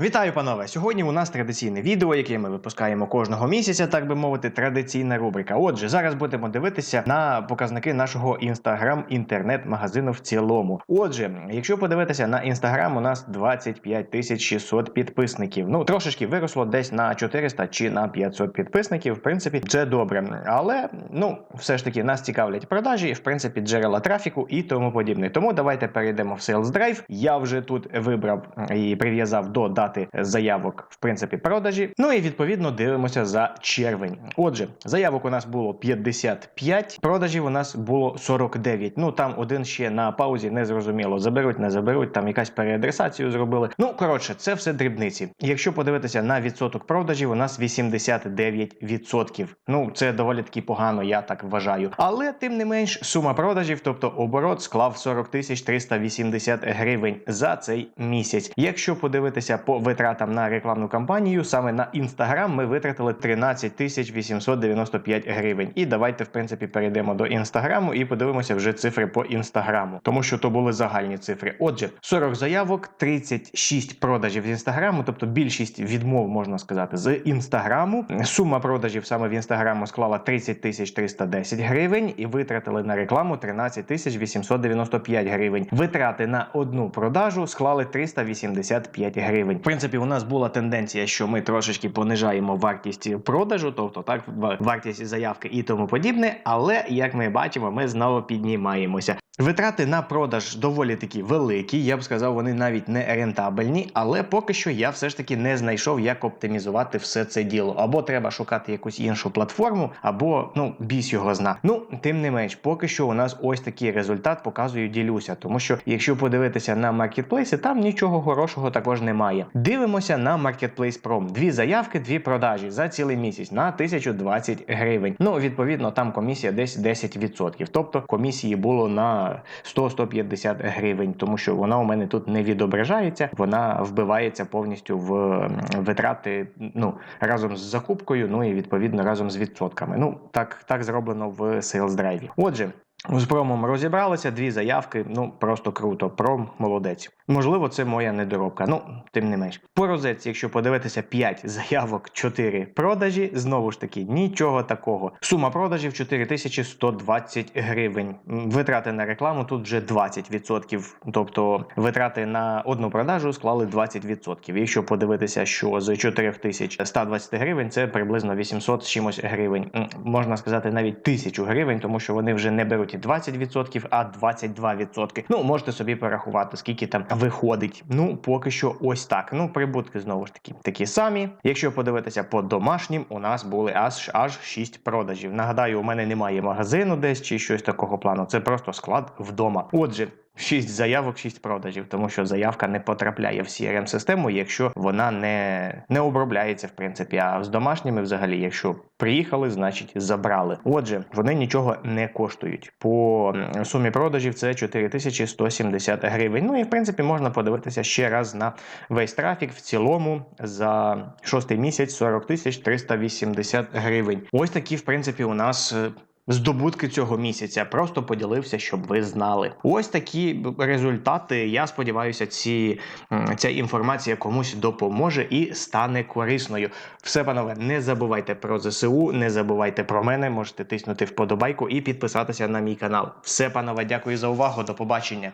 Вітаю, панове! Сьогодні у нас традиційне відео, яке ми випускаємо кожного місяця, так би мовити, традиційна рубрика. Отже, зараз будемо дивитися на показники нашого інстаграм інтернет-магазину в цілому. Отже, якщо подивитися на інстаграм, у нас 25 тисяч 600 підписників. Ну трошечки виросло десь на 400 чи на 500 підписників. В принципі, це добре. Але ну все ж таки нас цікавлять продажі, в принципі, джерела трафіку і тому подібне. Тому давайте перейдемо в Sales Drive. Я вже тут вибрав і прив'язав до дати заявок, в принципі, продажі. Ну і відповідно дивимося за червень. Отже, заявок у нас було 55, продажів у нас було 49. Ну там один ще на паузі не зрозуміло. Заберуть, не заберуть, там якась переадресацію зробили. Ну коротше, це все дрібниці. Якщо подивитися на відсоток продажів, у нас 89%. Ну це доволі таки погано, я так вважаю. Але тим не менш, сума продажів, тобто оборот, склав 40 тисяч 380 гривень за цей місяць. Якщо подивитися по витратам на рекламну кампанію, саме на інстаграм ми витратили 13 тисяч 895 гривень. І давайте, в принципі, перейдемо до інстаграму і подивимося вже цифри по інстаграму, тому що то були загальні цифри. Отже, 40 заявок, 36 продажів з інстаграму, тобто більшість відмов можна сказати з інстаграму. Сума продажів саме в інстаграму склала 30 тисяч 310 гривень, і витратили на рекламу 13 тисяч 895 гривень. Витрати на одну продажу склали 385 гривень. Принципі, у нас була тенденція, що ми трошечки понижаємо вартість продажу, тобто так вартість заявки і тому подібне. Але як ми бачимо, ми знову піднімаємося. Витрати на продаж доволі такі великі, я б сказав, вони навіть не рентабельні, але поки що я все ж таки не знайшов, як оптимізувати все це діло. Або треба шукати якусь іншу платформу, або ну біс його зна. Ну тим не менш, поки що у нас ось такий результат показую, ділюся. Тому що якщо подивитися на маркетплейси, там нічого хорошого також немає. Дивимося на Marketplace Prom. Дві заявки, дві продажі за цілий місяць на 1020 гривень. Ну відповідно, там комісія десь 10%. Тобто комісії було на 100-150 гривень, тому що вона у мене тут не відображається, вона вбивається повністю в витрати ну разом з закупкою, ну і відповідно разом з відсотками. Ну так, так зроблено в Sales Drive. Отже. З промом розібралися дві заявки. Ну просто круто. Пром молодець. Можливо, це моя недоробка. Ну тим не менш. По розетці, якщо подивитися 5 заявок, 4 продажі. Знову ж таки, нічого такого. Сума продажів 4120 гривень. Витрати на рекламу тут вже 20%. Тобто витрати на одну продажу склали 20%. Якщо подивитися, що з 4120 гривень це приблизно 800 з чимось гривень. Можна сказати навіть 1000 гривень, тому що вони вже не беруть 20%, а 22%. Ну, можете собі порахувати, скільки там виходить. Ну, поки що ось так. Ну, прибутки знову ж таки такі самі. Якщо подивитися по домашнім, у нас були аж аж 6 продажів. Нагадаю, у мене немає магазину десь чи щось такого плану. Це просто склад вдома. Отже. 6 заявок, 6 продажів, тому що заявка не потрапляє в crm систему якщо вона не, не обробляється, в принципі. А з домашніми, взагалі, якщо приїхали, значить забрали. Отже, вони нічого не коштують. По сумі продажів це 4170 гривень. Ну і в принципі можна подивитися ще раз на весь трафік в цілому за шостий місяць 40 тисяч 380 гривень. Ось такі, в принципі, у нас. Здобутки цього місяця просто поділився, щоб ви знали. Ось такі результати. Я сподіваюся, ці, ця інформація комусь допоможе і стане корисною. Все, панове, не забувайте про ЗСУ, не забувайте про мене. Можете тиснути вподобайку і підписатися на мій канал. Все, панове, дякую за увагу. До побачення.